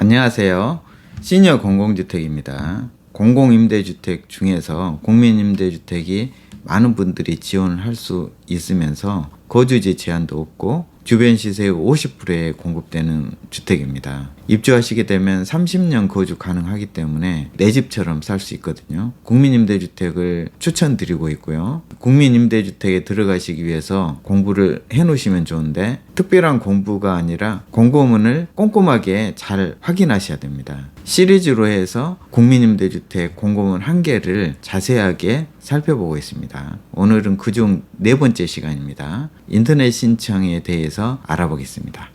안녕하세요. 시니어 공공주택입니다. 공공임대주택 중에서 국민임대주택이 많은 분들이 지원을 할 수 있으면서 거주지 제한도 없고 주변 시세의 50%에 공급되는 주택입니다. 입주하시게 되면 30년 거주 가능하기 때문에 내 집처럼 살 수 있거든요. 국민임대주택을 추천드리고 있고요. 국민임대주택에 들어가시기 위해서 공부를 해 놓으시면 좋은데 특별한 공부가 아니라 공고문을 꼼꼼하게 잘 확인하셔야 됩니다. 시리즈로 해서 국민임대주택 공고문 한 개를 자세하게 살펴보고 있습니다. 오늘은 그중 네 번째 시간입니다. 인터넷 신청에 대해서 알아보겠습니다.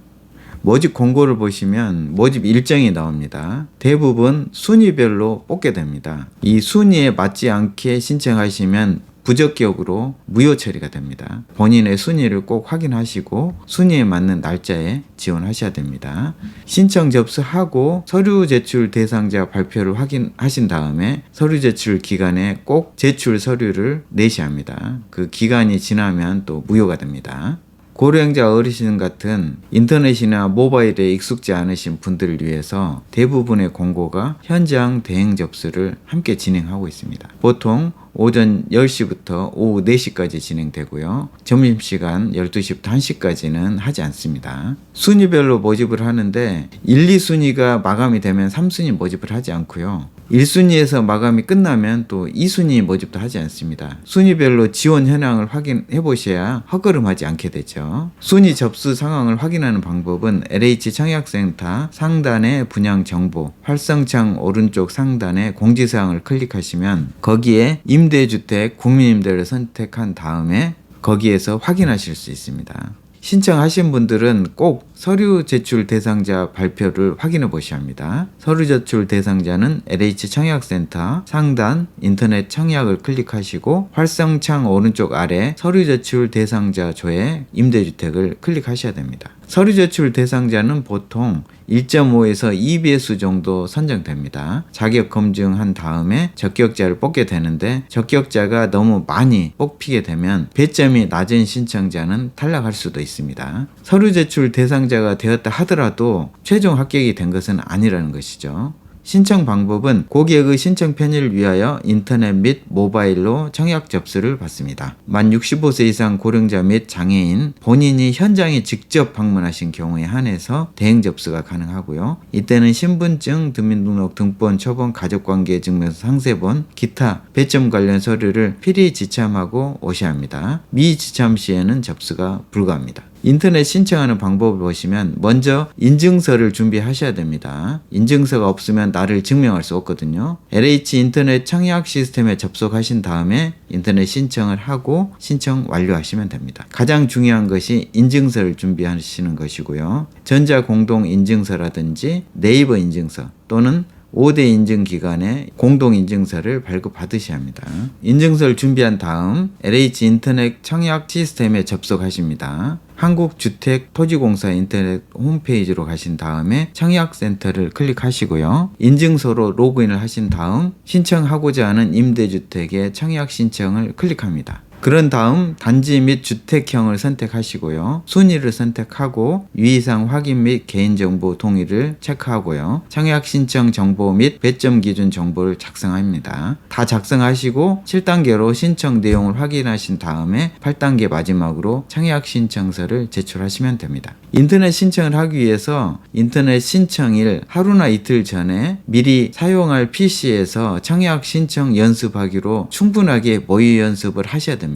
모집 공고를 보시면 모집 일정이 나옵니다. 대부분 순위별로 뽑게 됩니다. 이 순위에 맞지 않게 신청하시면 부적격으로 무효 처리가 됩니다. 본인의 순위를 꼭 확인하시고 순위에 맞는 날짜에 지원하셔야 됩니다. 신청 접수하고 서류 제출 대상자 발표를 확인하신 다음에 서류 제출 기간에 꼭 제출 서류를 내셔야 합니다. 그 기간이 지나면 또 무효가 됩니다. 고령자 어르신 같은 인터넷이나 모바일에 익숙지 않으신 분들을 위해서 대부분의 공고가 현장 대행 접수를 함께 진행하고 있습니다. 보통 오전 10시부터 오후 4시까지 진행되고요. 점심시간 12시부터 1시까지는 하지 않습니다. 순위별로 모집을 하는데 1, 2순위가 마감이 되면 3순위 모집을 하지 않고요. 1순위에서 마감이 끝나면 또 2순위 모집도 하지 않습니다. 순위별로 지원 현황을 확인해 보셔야 헛걸음하지 않게 되죠. 순위 접수 상황을 확인하는 방법은 LH 청약센터 상단의 분양 정보, 활성창 오른쪽 상단의 공지사항을 클릭하시면 거기에 임 대주택 국민임대를 선택한 다음에 거기에서 확인하실 수 있습니다. 신청하신 분들은 꼭 서류 제출 대상자 발표를 확인해 보셔야 합니다. 서류 제출 대상자는 LH 청약센터 상단 인터넷 청약을 클릭하시고 활성창 오른쪽 아래 서류 제출 대상자 조에 임대주택을 클릭하셔야 됩니다. 서류 제출 대상자는 보통 1.5에서 2배수 정도 선정됩니다. 자격 검증한 다음에 적격자를 뽑게 되는데 적격자가 너무 많이 뽑히게 되면 배점이 낮은 신청자는 탈락할 수도 있습니다. 서류 제출 대상자가 되었다 하더라도 최종 합격이 된 것은 아니라는 것이죠. 신청 방법은 고객의 신청 편의를 위하여 인터넷 및 모바일로 청약 접수를 받습니다. 만 65세 이상 고령자 및 장애인 본인이 현장에 직접 방문하신 경우에 한해서 대행 접수가 가능하고요. 이때는 신분증, 주민등록 등본, 초본, 가족관계 증명서, 상세본, 기타 배점 관련 서류를 필히 지참하고 오셔야 합니다. 미지참 시에는 접수가 불가합니다. 인터넷 신청하는 방법을 보시면 먼저 인증서를 준비하셔야 됩니다. 인증서가 없으면 나를 증명할 수 없거든요. LH 인터넷 청약 시스템에 접속하신 다음에 인터넷 신청을 하고 신청 완료하시면 됩니다. 가장 중요한 것이 인증서를 준비하시는 것이고요. 전자 공동 인증서라든지 네이버 인증서 또는 5대 인증 기관에 공동 인증서를 발급받으셔야 합니다. 인증서를 준비한 다음 LH 인터넷 청약 시스템에 접속하십니다. 한국주택토지공사 인터넷 홈페이지로 가신 다음에 청약센터를 클릭하시고요. 인증서로 로그인을 하신 다음 신청하고자 하는 임대주택의 청약 신청을 클릭합니다. 그런 다음 단지 및 주택형을 선택하시고요. 순위를 선택하고 유의사항 확인 및 개인정보 동의를 체크하고요. 청약 신청 정보 및 배점 기준 정보를 작성합니다. 다 작성하시고 7단계로 신청 내용을 확인하신 다음에 8단계 마지막으로 청약 신청서를 제출하시면 됩니다. 인터넷 신청을 하기 위해서 인터넷 신청일 하루나 이틀 전에 미리 사용할 PC에서 청약 신청 연습하기로 충분하게 모의 연습을 하셔야 됩니다.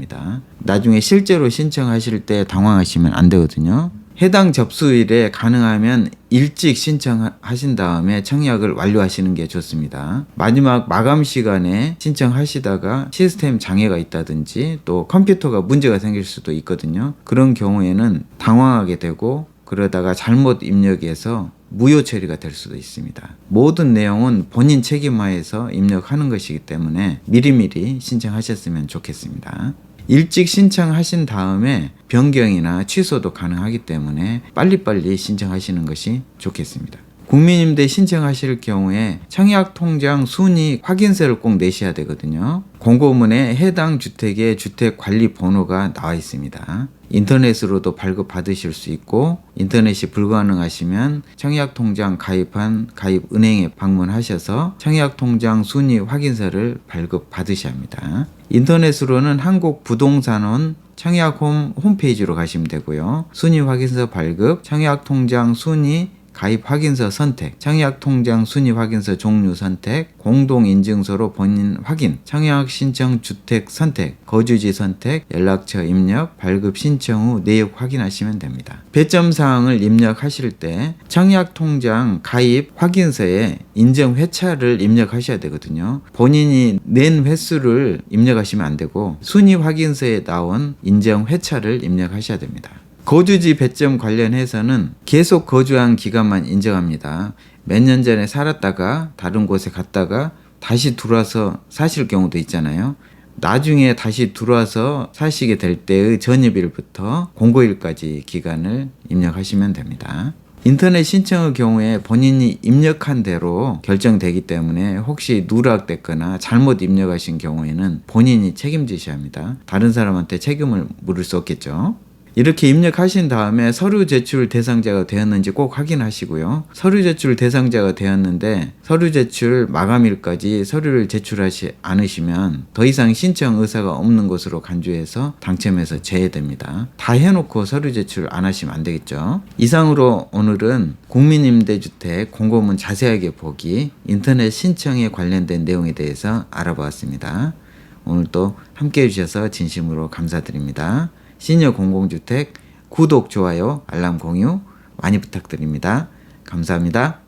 나중에 실제로 신청하실 때 당황하시면 안 되거든요. 해당 접수일에 가능하면 일찍 신청하신 다음에 청약을 완료하시는 게 좋습니다. 마지막 마감 시간에 신청하시다가 시스템 장애가 있다든지 또 컴퓨터가 문제가 생길 수도 있거든요. 그런 경우에는 당황하게 되고 그러다가 잘못 입력해서 무효 처리가 될 수도 있습니다. 모든 내용은 본인 책임하에서 입력하는 것이기 때문에 미리미리 신청하셨으면 좋겠습니다. 일찍 신청하신 다음에 변경이나 취소도 가능하기 때문에 빨리빨리 신청하시는 것이 좋겠습니다. 국민임대 신청하실 경우에 청약 통장 순위 확인서를 꼭 내셔야 되거든요. 공고문에 해당 주택의 주택 관리 번호가 나와 있습니다. 인터넷으로도 발급 받으실 수 있고 인터넷이 불가능하시면 청약 통장 가입한 가입 은행에 방문하셔서 청약 통장 순위 확인서를 발급 받으셔야 합니다. 인터넷으로는 한국 부동산원 청약홈 홈페이지로 가시면 되고요. 순위 확인서 발급, 청약 통장 순위 가입 확인서 선택, 청약 통장 순위 확인서 종류 선택, 공동 인증서로 본인 확인, 청약 신청 주택 선택, 거주지 선택, 연락처 입력, 발급 신청 후 내역 확인하시면 됩니다. 배점 사항을 입력하실 때 청약 통장 가입 확인서에 인증 회차를 입력하셔야 되거든요. 본인이 낸 횟수를 입력하시면 안 되고 순위 확인서에 나온 인증 회차를 입력하셔야 됩니다. 거주지 배점 관련해서는 계속 거주한 기간만 인정합니다. 몇 년 전에 살았다가 다른 곳에 갔다가 다시 들어와서 사실 경우도 있잖아요. 나중에 다시 들어와서 사시게 될 때의 전입일부터 공고일까지 기간을 입력하시면 됩니다. 인터넷 신청의 경우에 본인이 입력한 대로 결정되기 때문에 혹시 누락됐거나 잘못 입력하신 경우에는 본인이 책임지셔야 합니다. 다른 사람한테 책임을 물을 수 없겠죠. 이렇게 입력하신 다음에 서류 제출 대상자가 되었는지 꼭 확인하시고요. 서류 제출 대상자가 되었는데 서류 제출 마감일까지 서류를 제출하지 않으시면 더 이상 신청 의사가 없는 것으로 간주해서 당첨해서 제외됩니다. 다 해놓고 서류 제출 안 하시면 안 되겠죠. 이상으로 오늘은 국민임대주택 공고문 자세하게 보기 인터넷 신청에 관련된 내용에 대해서 알아보았습니다. 오늘 또 함께 해주셔서 진심으로 감사드립니다. 시니어 공공주택 구독, 좋아요, 알람 공유 많이 부탁드립니다. 감사합니다.